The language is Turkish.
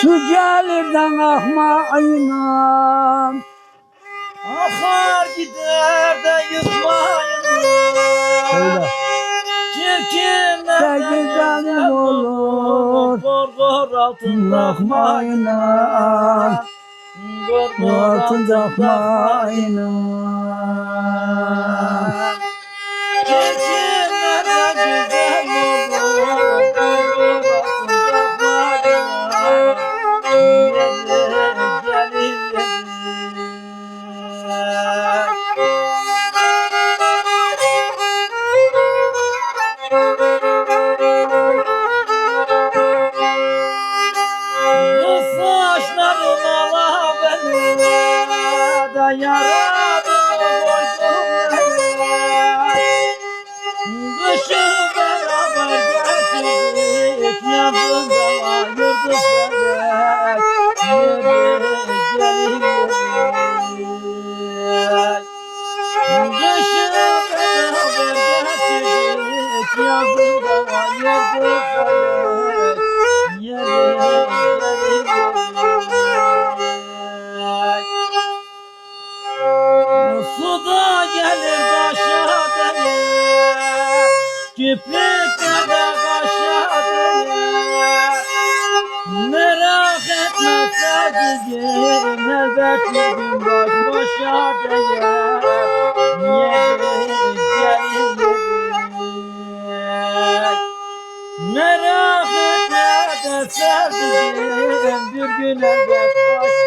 Su gelirden akmayla Akar gider de yutmayın. Söyle. Çirkinler De güzel olur. Gor gor altında Akmayla Gor gor Altında altında Çirkinler yaradını koydum Kışı beraber geçirdik yazın da ayırdık felek Yeri gelin Kışı beraber geçirdik yazın Kipriklerde kaşa delir Merak etme sevdiğim Elbet bir gün baş başa değer Yeri gelir gelir Merak etme de sevdiğim Bir gün elbet baş